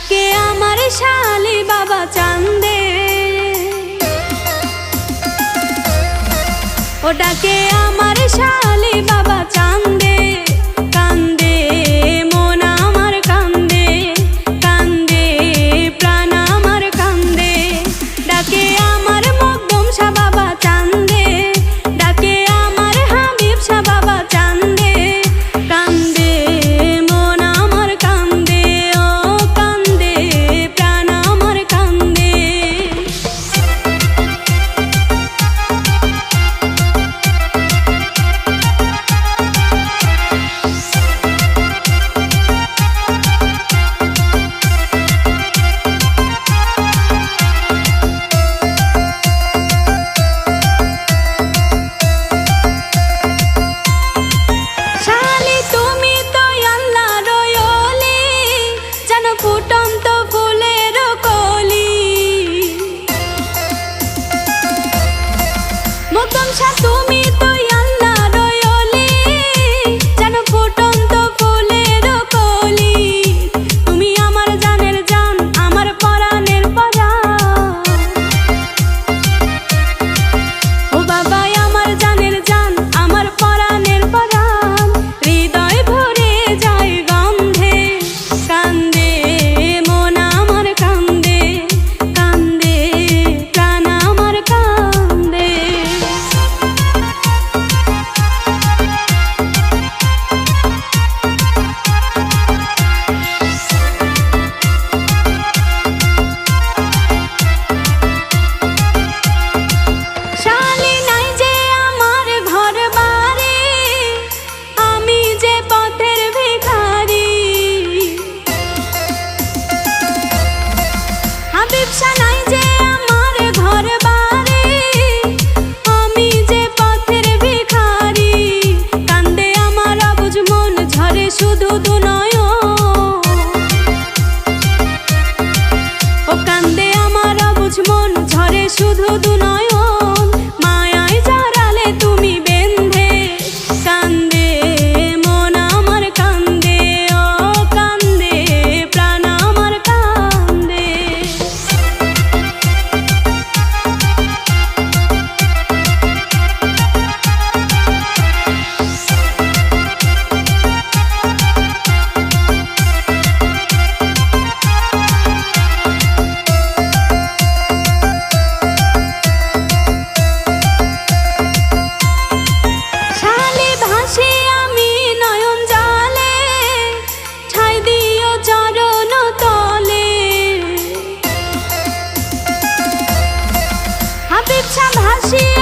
ডাকে আমার শালি বাবা চান্দে। ও ডাকে আমার ¡Puto! শুধু দু নয় see